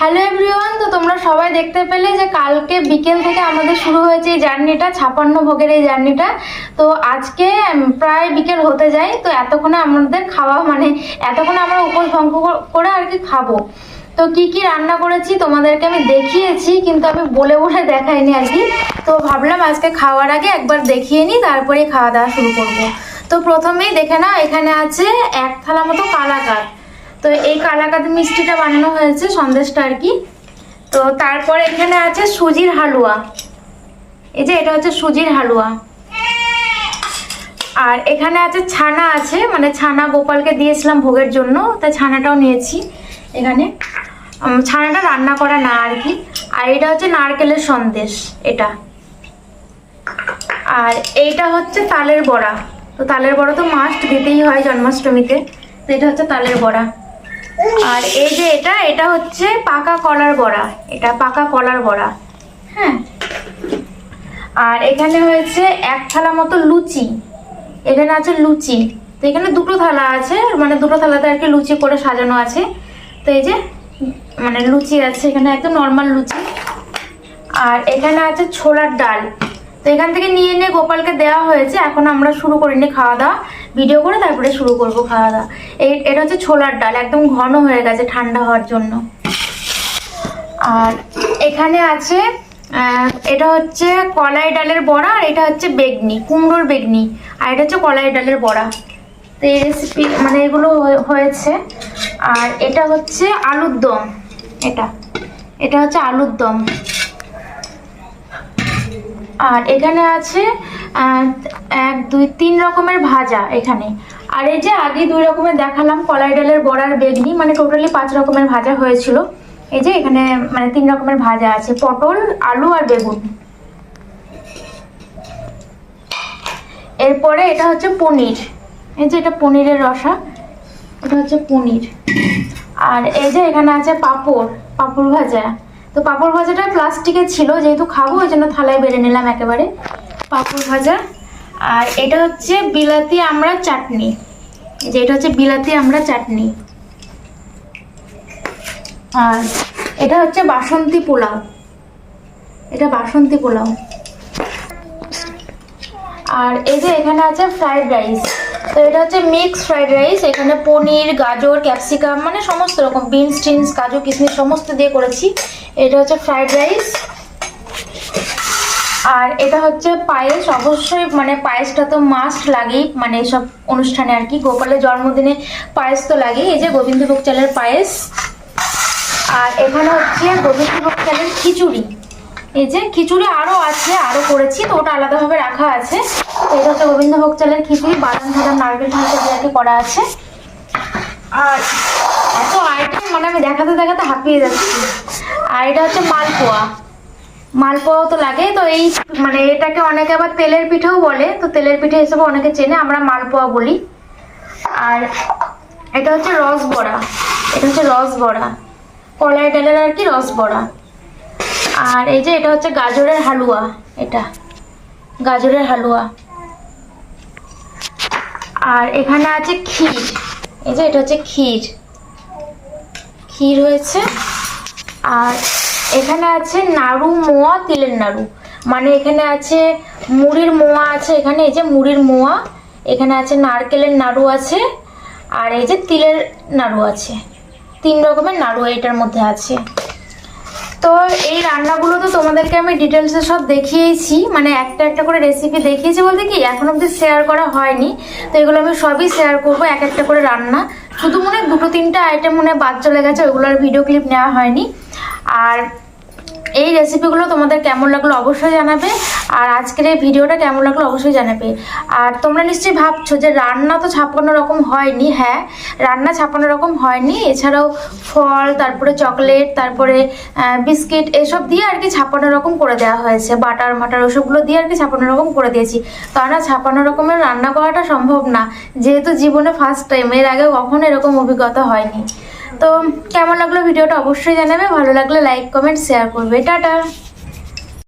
Hello everyone তো তোমরা সবাই দেখতে পেলে যে কালকে বিকেল থেকে আমাদের শুরু হয়েছে এই জার্নিটা, ছাপান্ন ভোগের এই জার্নিটা। তো আজকে প্রায় বিকেল হতে যায়, তো এতক্ষণে আমাদের খাওয়া মানে এতক্ষণে আমরা উপোস ভঙ্গ করে আর কি খাব। তো কি কি রান্না করেছি তোমাদেরকে আমি দেখিয়েছি, কিন্তু আমি বলে বলে দেখাইনি আর কি। তো ভাবলাম আজকে খাওয়ার আগে একবার দেখিয়ে নিই তারপরে খাওয়া দাওয়া শুরু করব। তো প্রথমেই দেখে নাও, এখানে আছে এক থালা মতো কালাকাত তো এই কালাকাত মিষ্টিটা বানানো হয়েছে সন্দেশটা আর কি। তো তারপর এখানে আছে সুজির হালুয়া। এই যে এটা হচ্ছে সুজির হালুয়া। আর এখানে আছে ছানা আছে মানে ছানা গোপালকে দিয়েছিলাম ভোগের জন্য তাই ছানাটাও নিয়েছি এখানে। ছানাটা রান্না করা না আর কি। আর এটা হচ্ছে নারকেলের সন্দেশ, এটা। আর এইটা হচ্ছে তালের বড়া। তো তালের বড়া তো মাস্ট দিতেই হয় জন্মাষ্টমীতে। তো এটা হচ্ছে তালের বড়া। আর এই যে এটা এটা হচ্ছে পাকা কলার বড়া। এটা পাকা কলার বড়া। হ্যাঁ। আর এখানে হয়েছে এক থালা মতো লুচি। এখানে আছে লুচি। তো এখানে দুটো থালা আছে মানে দুটো থালাতে আর কি লুচি করে সাজানো আছে। তো এই যে মানে লুচি আছে, এখানে একদম নর্মাল লুচি। আর এখানে আছে ছোলার ডাল। তো এখান থেকে নিয়ে নিয়ে গোপালকে দেওয়া হয়েছে। এখন আমরা শুরু করে নিই খাওয়া দাওয়া। ভিডিও করে তারপরে শুরু করব খাওয়া দাওয়া। এই এটা হচ্ছে ছোলার ডাল, একদম ঘন হয়ে গেছে ঠান্ডা হওয়ার জন্য। আর এখানে আছে এটা হচ্ছে কলাই ডালের বড়া আর এটা হচ্ছে বেগনি, কুমড়োর বেগনি। আর এটা হচ্ছে কলাই ডালের বড়া। তো এই রেসিপি মানে এগুলো হয়েছে। আর এটা হচ্ছে আলুর দম, এটা। এটা হচ্ছে আলুর দম। আর এখানে আছে এক, দুই, তিন রকমের ভাজা এখানে। আর এই যে আগে দুই রকমের দেখালাম, কলাই ডালের বড়ার বেগনি মানে টোটালি পাঁচ রকমের ভাজা হয়েছিল। এই যে এখানে মানে তিন রকমের ভাজা আছে, পটল, আলু আর বেগুন। এরপরে এটা হচ্ছে পনির। এই যে এটা পনিরের রসা, এটা হচ্ছে পনির। আর এই যে এখানে আছে পাপড় পাপড় ভাজা। তো পাঁপড় ভাজাটা প্লাস্টিকে ছিল, যেহেতু খাব, ওই জন্য থালায় বেড়ে নিলাম একেবারে। পাঁপড় ভাজা। আর এটা হচ্ছে বিলাতি আমরা চাটনি। যে এটা হচ্ছে বিলাতি আমরা চাটনি। আর এটা হচ্ছে বাসন্তী পোলাও। এটা বাসন্তী পোলাও। আর এই যে এখানে আছে ফ্রাইড রাইস। তো এটা হচ্ছে মিক্স ফ্রাইড রাইস। এখানে পনির, গাজর, ক্যাপসিকাম মানে সমস্ত রকম, বিনস, টিনস, কাজু কিশমিশ সমস্ত দিয়ে করেছি। এটা হচ্ছে ফ্রাইড রাইস আর এটা হচ্ছে পায়েস। অবশ্যই মানে পায়েসটা তো মাস্ট লাগেই মানে সব অনুষ্ঠানে আর কি। গোপালের জন্মদিনে পায়েস তো লাগেই। এই যে গোবিন্দভোগ চালের পায়েস। আর এখানে হচ্ছে গোবিন্দভোগ চালের খিচুড়ি। এই যে খিচুড়ি আরও আছে আরও করেছি, তো ওটা আলাদাভাবে রাখা আছে। এটা হচ্ছে গোবিন্দভোগ চালের খিচুড়ি, বাদাম ফাদাম নারকেল ঠাকুর আর কি করা আছে। আর এত আইটেম মানে আমি দেখাতে দেখাতে হাঁপিয়ে যাচ্ছি। আর এটা হচ্ছে মালপোয়া। মালপোয়াও তো লাগে তো এই মানে এটাকে অনেকে আবার তেলের পিঠেও বলে, তো তেলের পিঠে হিসেবে অনেকে চেনে, আমরা মালপোয়া বলি। আর এটা হচ্ছে রস বড়া এটা হচ্ছে রস বড়া কলাই ডালের আর কি রস বড়া আর এই যে এটা হচ্ছে গাজরের হালুয়া, এটা। গাজরের হালুয়া। আর এখানে আছে ক্ষীর, এই যে এটা হচ্ছে ক্ষীর। ক্ষীর হয়েছে আর এখানে আছে নাড়ু মোয়া, তিলের নাড়ু। মানে এখানে আছে মুড়ির মোয়া আছে, এখানে এই যে মুড়ির মোয়া, এখানে আছে নারকেলের নাড়ু আছে, আর এই যে তিলের নাড়ু আছে। তিন রকমের নাড়ু এটার মধ্যে আছে। তো এই রান্নাগুলো তো তোমাদেরকে আমি ডিটেলসে সব দেখিয়েছি মানে একটা একটা করে রেসিপি দেখিয়েছি বলতে কি, এখন অব্দি শেয়ার করা হয়নি। তো এগুলো আমি সবই শেয়ার করব, এক একটা করে রান্না। শুধু মনে দুটো তিনটা আইটেম মনে বাদ চলে গেছে, ওইগুলোর ভিডিও ক্লিপ নেওয়া হয়নি। আর এই রেসিপিগুলো তোমাদের কেমন লাগল অবশ্যই জানাবে, আর আজকের এই ভিডিওটা কেমন লাগল অবশ্যই জানাবে। আর তোমরা নিশ্চয়ই ভাবছ যে রান্না তো ছাপ্পান্ন রকম হয়নি হ্যাঁ রান্না ছাপ্পান্ন রকম হয়নি, এছাড়াও ফল, তারপরে চকলেট তারপরে বিস্কিট এসব দিয়ে আর কি ছাপ্পান্ন রকম করে দেওয়া হয়েছে। বাটার মাটার ওসবগুলো দিয়ে আর কি ছাপ্পান্ন রকম করে দিয়েছি। কারণ ছাপ্পান্ন রকমের রান্না করাটা সম্ভব না, যেহেতু জীবনে ফার্স্ট টাইম এর আগে কখনো এরকম অভিজ্ঞতা হয়নি। তো কেমন লাগল ভিডিওটা অবশ্যই জানাবে ভালো লাগলে লাইক কমেন্ট শেয়ার করবে টাটা।